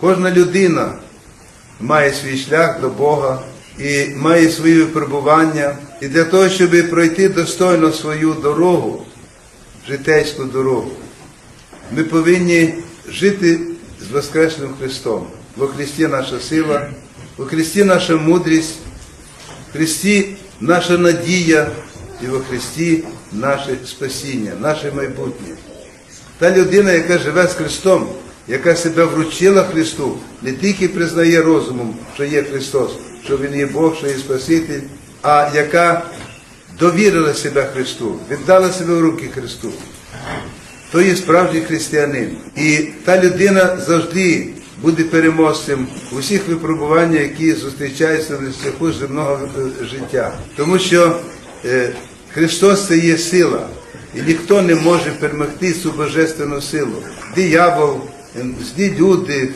Кожна людина має свій шлях до Бога і має свої випробування. І для того, щоб пройти достойно свою дорогу, житейську дорогу, ми повинні жити з Воскресним Христом. Во Христі наша сила, во Христі наша мудрість, в Христі наша надія і во Христі наше спасіння, наше майбутнє. Та людина, яка живе з Христом, яка себе вручила Христу, не тільки признає розумом, що є Христос, що Він є Бог, що є Спаситель, а яка довірила себе Христу, віддала себе в руки Христу. То є справжній християнин. І та людина завжди буде переможцем у всіх випробуваннях, які зустрічаються на шляху земного е, життя. Тому що е, Христос це є сила, і ніхто не може перемогти цю божественну силу. Диявол, злі люди,